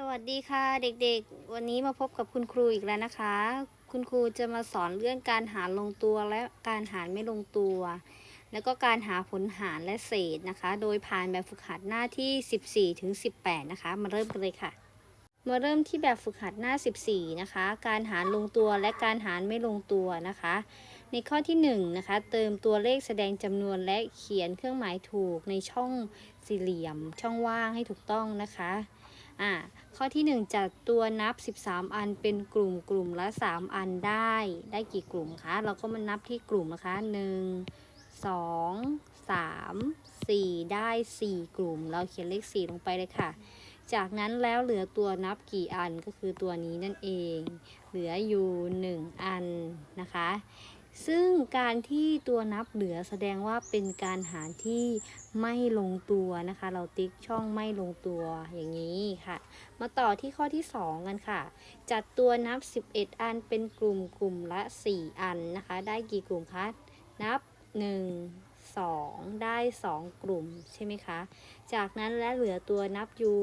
สวัสดีค่ะเด็กๆ วันนี้มาพบกับคุณครูอีกแล้วนะคะ คุณครูจะมาสอนเรื่องการหารลงตัวและการหารไม่ลงตัว แล้วก็การหาผลหารและเศษนะคะ โดยผ่านแบบฝึกหัดหน้าที่ 14ถึง18 นะคะ มาเริ่มกันเลยค่ะ มาเริ่มที่แบบฝึกหัดหน้า 14 นะคะ การหารลงตัวและการหารไม่ลงตัวนะคะ ในข้อที่1นะคะเติมตัวเลขแสดงจำนวนและเขียนเครื่องหมายถูกในช่องสี่เหลี่ยม ช่องว่างให้ถูกต้องนะคะ อ่าข้อที่ 1 จัดตัวนับ 13 อันเป็นกลุ่มกลุ่มละ 3 อันได้ ได้กี่กลุ่มคะ เราก็มานับที่กลุ่มนะคะ 1 2 3 4 ได้ 4 กลุ่ม เราเขียนเลข 4 ลงไปเลยค่ะ จากนั้นแล้วเหลือตัวนับกี่อันก็คือตัวนี้นั่นเอง เหลืออยู่ 1 อันนะคะ ซึ่งการที่ตัวนับเหลือแสดงว่าเป็นการหารที่ไม่ลงตัวนะคะ เราติ๊กช่องไม่ลงตัวอย่างนี้ค่ะ มาต่อที่ข้อที่ 2 กันค่ะ จัดตัวนับ 11 อันเป็นกลุ่มกลุ่มละ 4 อันนะคะ ได้กี่กลุ่มคะ นับ 1 2 ได้ 2 กลุ่มใช่ไหมคะ จากนั้นและเหลือตัวนับอยู่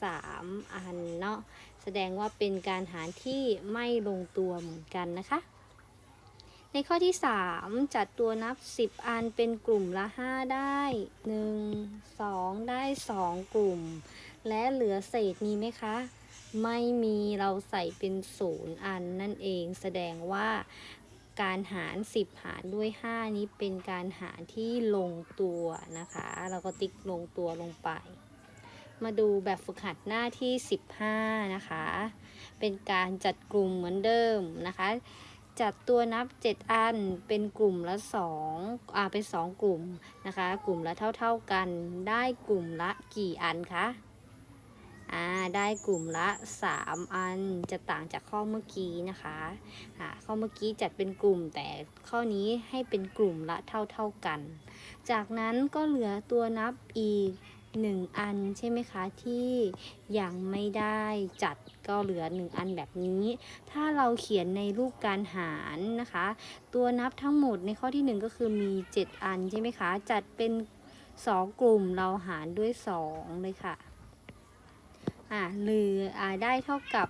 3อันเนาะแสดงว่าเป็นการหารที่ไม่ลงตัวเหมือนกันนะคะ ในข้อที่ 3 จัดตัวนับ 10 อันเป็นกลุ่มละ 5 ได้ 1 2 ได้ 2 กลุ่ม และเหลือเศษมีไหมคะ ไม่มีเราใส่เป็นศูนย์อันนั่นเองแสดงว่าการหาร 10 หารด้วย 5 นี้เป็นการหารที่ลงตัวนะคะ เราก็ติ๊กลงตัวลงไป มาดูแบบฝึกหัดหน้าที่ 15 นะคะ เป็นการจัดกลุ่มเหมือนเดิมนะคะ จัดตัวนับ 7 อันเป็นกลุ่มละ2อ่าเป็น2กลุ่มนะคะ กลุ่มละเท่า ๆกันได้กลุ่มละกี่อันคะอ่าได้กลุ่มละ 3 อันจะต่างจากข้อเมื่อกี้นะคะอ่าข้อเมื่อกี้จัดเป็นกลุ่มแต่ข้อนี้ให้เป็นกลุ่มละเท่า ๆกัน จากนั้นก็เหลือตัวนับอีก 1อันใช่ไหมคะที่ยังไม่ได้จัดก็เหลือ1อันแบบนี้ ถ้าเราเขียนในรูปการหารนะคะ ตัวนับทั้งหมดในข้อที่1ก็คือมี 7 อันใช่ไหมคะ จัดเป็น 2 กลุ่มเราหารด้วย 2 เลยค่ะอ่าเหลืออ่าได้เท่ากับ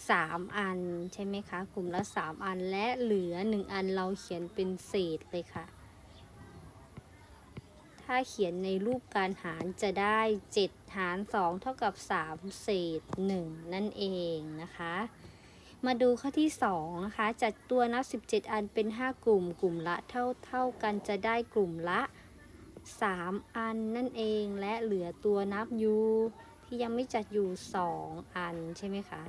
3 อันใช่ไหมคะ กลุ่มละ 3 อันและเหลือ 1 อันเราเขียนเป็นเศษเลยค่ะ ถ้าเขียนในรูปการหารจะได้ 7 หาร 2 เท่ากับ 3 เศษ 1 นั่นเองนะคะ มาดูข้อที่2นะคะ จัดตัวนับ 17 อันเป็น 5 กลุ่ม กลุ่มละเท่าเท่ากันจะได้กลุ่มละ 3 อันนั่นเอง และเหลือตัวนับยูที่ยังไม่จัดอยู่ 2 อันใช่ไหมคะ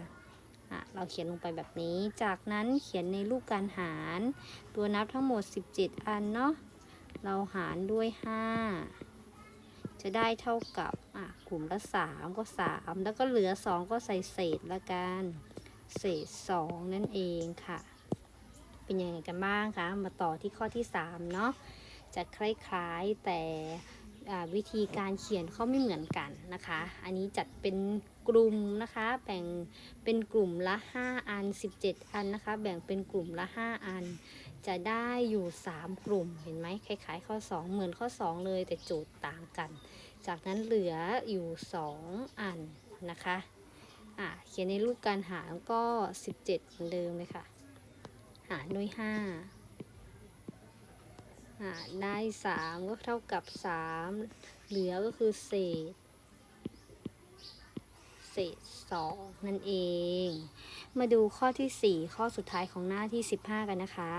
อะเราเขียนลงไปแบบนี้ จากนั้นเขียนในรูปการหาร ตัวนับทั้งหมด 17 อันเนาะ เราหารด้วย 5 จะได้เท่ากับอะกลุ่มละ 3 ก็ 3 แล้วก็เหลือ 2 ก็ใส่เศษละกัน เศษ 2 นั่นเองค่ะ เป็นยังไงกันบ้างคะ มาต่อที่ข้อที่ 3 เนาะจะคล้ายๆแต่อ่าวิธีการเขียนเขาไม่เหมือนกันนะคะ อันนี้จัดเป็นกลุ่มนะคะ แบ่งเป็นกลุ่มละ 5 อัน 17 อันนะคะ แบ่งเป็นกลุ่มละ 5 อัน จะได้อยู่ 3 กลุ่มเห็นไหมคล้ายๆ ข้อ 2 เหมือนข้อ 2 เลยแต่โจทย์ต่างกัน จากนั้นเหลืออยู่ 2 อันนะคะอะเขียนในรูปการหารก็ 17 เหมือนเดิมเลยค่ะ หารด้วย5อะได้ 3 ก็เท่ากับ 3 เหลือก็คือเศษ เศษ2นั่นเอง มาดูข้อที่ 4 ข้อสุดท้ายของหน้าที่ 15 กันนะคะ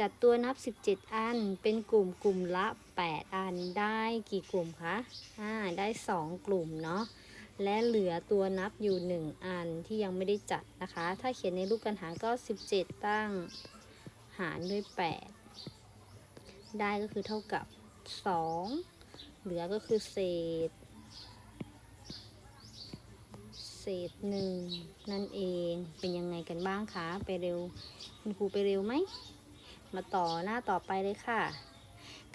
จัดตัวนับ 17 อันเป็นกลุ่มกลุ่มละ 8 อันได้กี่กลุ่มคะอ่าได้ 2 กลุ่มเนาะและเหลือตัวนับอยู่ 1 อันที่ยังไม่ได้จัดนะคะ ถ้าเขียนในรูปการหารก็ 17 ตั้งหารด้วย 8 ได้ก็คือเท่ากับ 2 เหลือก็คือเศษ เศษหนึ่งนั่นเองเป็นยังไงกันบ้างคะไปเร็วคุณครูไปเร็วไหม มาต่อหน้าต่อไปเลยค่ะ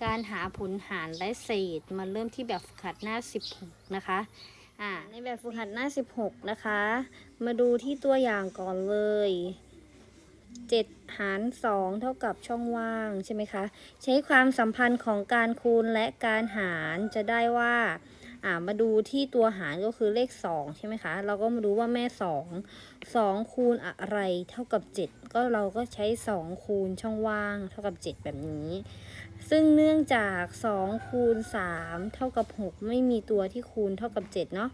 การหาผลหารและเศษมาเริ่มที่แบบฝึกหัดหน้า 16 นะคะอ่าในแบบฝึกหัดหน้า 16 นะคะ มาดูที่ตัวอย่างก่อนเลย7หาร 2 เท่ากับช่องว่างใช่ไหมคะ ใช้ความสัมพันธ์ของการคูณและการหารจะได้ว่า อ่ามาดูที่ตัวหารก็คือเลข 2 ใช่ไหมคะ เราก็มาดูว่าแม่ 2 2 คูณอะไรเท่ากับ 7 ก็เราก็ใช้ 2 คูณช่องว่าง เท่ากับ 7 แบบนี้ ซึ่งเนื่องจาก 2 คูณ 3 เท่ากับ 6 ไม่มีตัวที่คูณเท่ากับ 7 เนาะ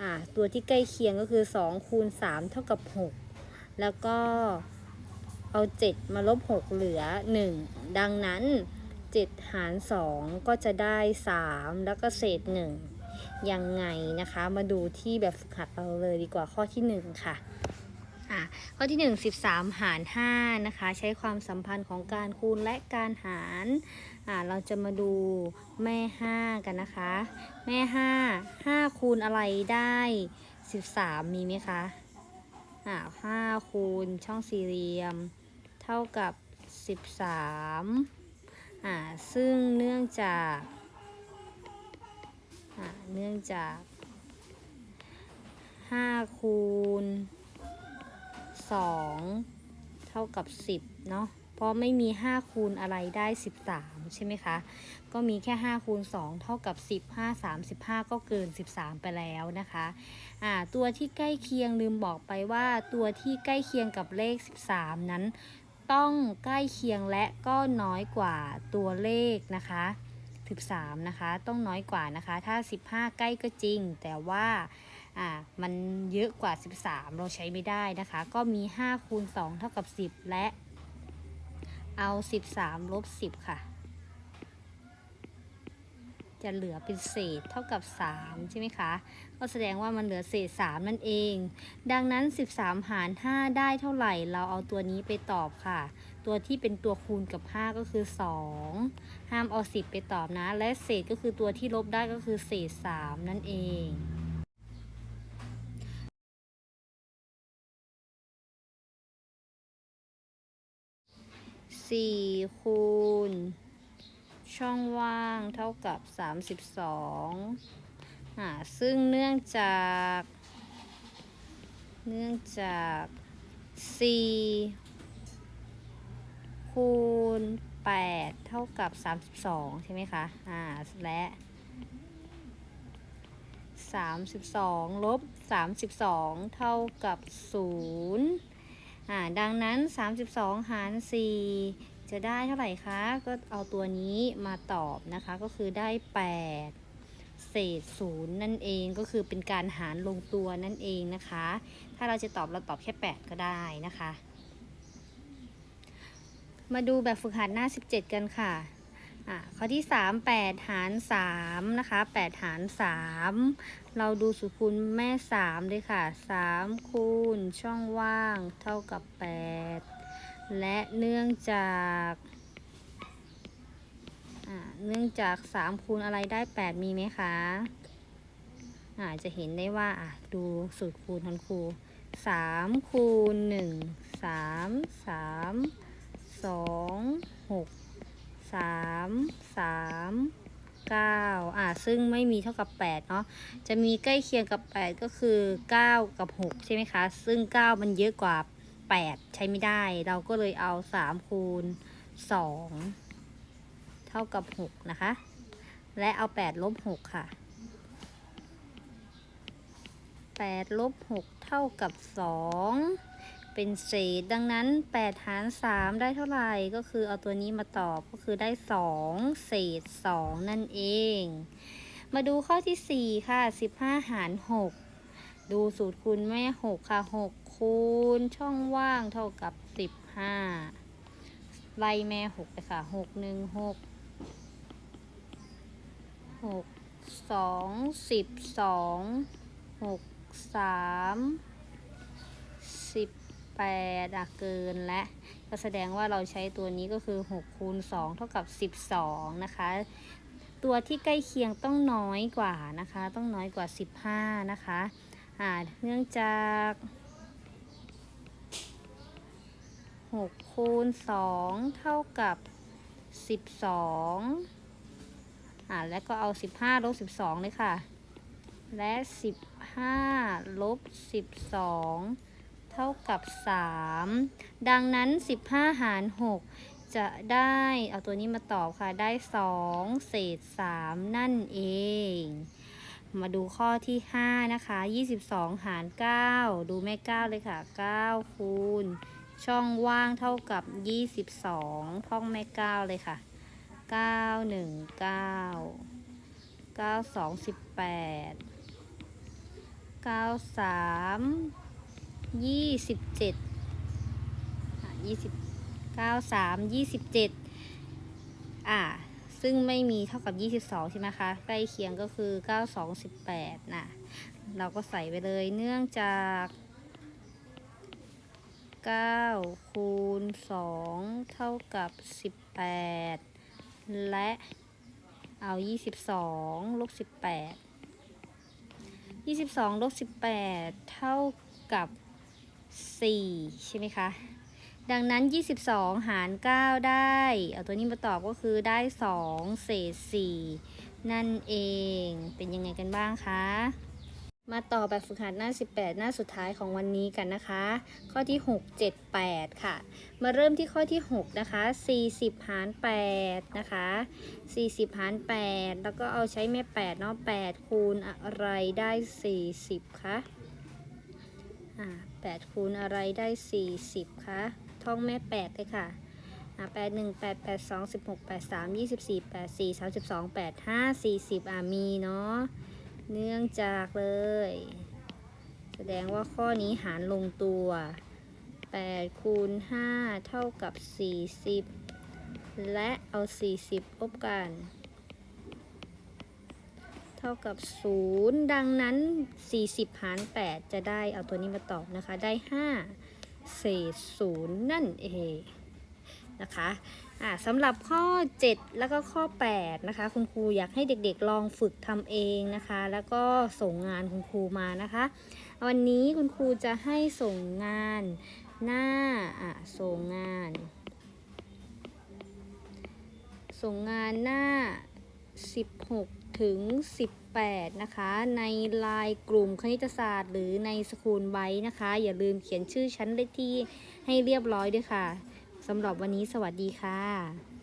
อ่าตัวที่ใกล้เคียงก็คือ 2 คูณ 3 เท่ากับ 6 แล้วก็เอา 7 มาลบ 6 เหลือ 1 ดังนั้น7หาร 2 ก็จะได้ 3 แล้วก็เศษ 1 ยังไงนะคะ มาดูที่แบบฝึกหัดเราเลยดีกว่าข้อที่ 1 ค่ะอะข้อที่ 1 13 หาร5นะคะ ใช้ความสัมพันธ์ของการคูณและการหารอ่าเราจะมาดูแม่ 5 กันนะคะ แม่ 5 5 คูณอะไรได้ 13 มีไหมคะอ่า5คูณช่องสี่เหลี่ยม เท่ากับ 13อ่าซึ่งเนื่องจาก เนื่องจาก5คูณ2เท่ากับ 10 เนาะเพราะไม่มี 5 คูณอะไรได้ 13 ใช่ไหมคะ ก็มีแค่ 5 คูณ 2 เท่ากับ 10 5 35 ก็เกิน 13 ไปแล้วนะคะอ่าตัวที่ใกล้เคียงลืมบอกไปว่าตัวที่ใกล้เคียงกับเลข 13 นั้น ต้องใกล้เคียงและก็น้อยกว่าตัวเลขนะคะ 13 นะคะ ต้องน้อยกว่านะคะ ถ้า 15 ใกล้ก็จริง แต่ว่าอ่ามันเยอะกว่า 13 เราใช้ไม่ได้นะคะ ก็มี 5 คูณ 2 เท่ากับ 10 และเอา 13 ลบ 10 ค่ะ จะเหลือเป็นเศษเท่ากับ 3 ใช่ไหมคะ ก็แสดงว่ามันเหลือเศษ 3 นั่นเอง ดังนั้น 13 หาร 5 ได้เท่าไหร่ เราเอาตัวนี้ไปตอบค่ะ ตัวที่เป็นตัวคูณกับ 5 ก็คือ 2 ห้ามเอา 10 ไปตอบนะ และเศษก็คือตัวที่ลบได้ก็คือเศษ 3 นั่นเองสี่คูณ ช่องว่างเท่ากับ 32อ่าซึ่งเนื่องจาก เนื่องจาก4 คูณ 8 เท่ากับ 32 ใช่ไหมคะ อ่า และ 32 ลบ 32 เท่ากับ 0 อ่า ดังนั้น 32 หาร 4 จะได้เท่าไหร่คะ ก็เอาตัวนี้มาตอบนะคะ ก็คือได้ 8เศษ0นั่นเองก็คือเป็นการหารลงตัวนั่นเองนะคะ ถ้าเราจะตอบเราตอบแค่ 8 ก็ได้นะคะ มาดูแบบฝึกหัดหน้า 17 กันค่ะอะ ข้อที่ 3 8 หาร 3 นะคะ 8 หาร 3 เราดูสูตรคูณแม่ 3 เลยค่ะ 3 คูณช่องว่างเท่ากับ 8 และเนื่องจากอ่าเนื่องจาก 3 คูณอะไรได้ 8 มีไหมคะอ่าจะเห็นได้ว่าอะดูสูตรคูณทันครู3คูณ1 3 3 2 6สามสามเก้าอ่าซึ่งไม่มีเท่ากับแปดเนาะจะมีใกล้เคียงกับแปดก็คือเก้ากับหกใช่ไหมคะ ซึ่งเก้ามันเยอะกว่าแปดใช้ไม่ได้ เราก็เลยเอาสามคูณสองเท่ากับหกนะคะ และเอาแปดลบหกค่ะแปดลบหกเท่ากับสอง เป็นเศษ ดังนั้น 8 หาร 3 ได้เท่าไหร่ก็คือเอาตัวนี้มาตอบก็คือได้ 2 เศษ 2 นั่นเอง มาดูข้อที่ 4 ค่ะ 15 หาร 6 ดูสูตรคูณแม่ 6 ค่ะ 6 คูณช่องว่างเท่ากับ 15 ไล่แม่ 6 ไปค่ะ 6 1 6 6 2 12 6 3 10 8อะเกินและ ก็แสดงว่าเราใช้ตัวนี้ก็คือ6คูณ2เท่ากับ 12 นะคะ ตัวที่ใกล้เคียงต้องน้อยกว่านะคะ ต้องน้อยกว่า 15 นะคะอ่าเนื่องจาก6คูณ2เท่ากับ 12อ่าแล้วก็เอา 15ลบ12เลยค่ะ และ 15ลบ12 เท่ากับ 3 ดังนั้น 15 หาร 6 จะได้เอาตัวนี้มาตอบค่ะ ได้ 2 เศษ 3 นั่นเอง มาดูข้อที่ 5 นะคะ 22 หาร 9 ดูแม่ 9 เลยค่ะ 9 คูณ ช่องว่างเท่ากับ 22 ท่องแม่ 9 เลยค่ะ 9 1 9 9 2 18 9 3 ยี่สิบเจ็ดยี่สิบเก้าสามยี่สิบเจ็ดอ่า ซึ่งไม่มีเท่ากับยี่สิบสองใช่ไหมคะ ใกล้เคียงก็คือเก้าสองสิบแปดน่ะ เราก็ใส่ไปเลยเนื่องจากเก้าคูณสองเท่ากับสิบแปดและเอายี่สิบสองลบสิบแปดยี่สิบสองลบสิบแปดเท่ากับ 4 ใช่ไหมคะ ดังนั้น 22 หาร 9 ได้ เอาตัวนี้มาตอบก็คือได้ 2 เศษ 4 นั่นเองเป็นยังไงกันบ้างคะมาต่อแบบฝึกหัดหน้า 18 หน้าสุดท้ายของวันนี้กันนะคะ ข้อที่ 6 7 8 ค่ะ มาเริ่มที่ข้อที่ 6 นะคะ 40 หาร 8 นะคะ 40 หาร 8 แล้วก็เอาใช้แม่8เนาะ8คูณอะไรได้ 40 คะ อ่า8คูณอะไรได้40คะท่องแม่8เลยค่ะอ่า8 1 8 8 2 16 8 3 24 8 4 32 8 5 40อ่ามีเนาะเนื่องจากเลย แสดงว่าข้อนี้หารลงตัว8คูณ5เท่ากับ40และเอา40ลบกัน ท่ากับ 0 ดังนั้น 40 หาร 8 จะได้เอาตัวนี้มาตอบนะคะ ได้ 5 เศษ 0 นั่นเองนะคะสำหรับข้อ 7 แล้วก็ข้อ 8 นะคะ คุณครูอยากให้เด็กๆลองฝึกทำเองนะคะ แล้วก็ส่งงานคุณครูมานะคะ วันนี้คุณครูจะให้ส่งงานหน้าอะส่งงาน ส่งงานหน้า 16 ถึง 18 นะคะ ในไลน์กลุ่มคณิตศาสตร์ หรือในสคูลไว้นะคะ อย่าลืมเขียนชื่อชั้นเลขที่ให้เรียบร้อยด้วยค่ะสำหรับวันนี้สวัสดีค่ะ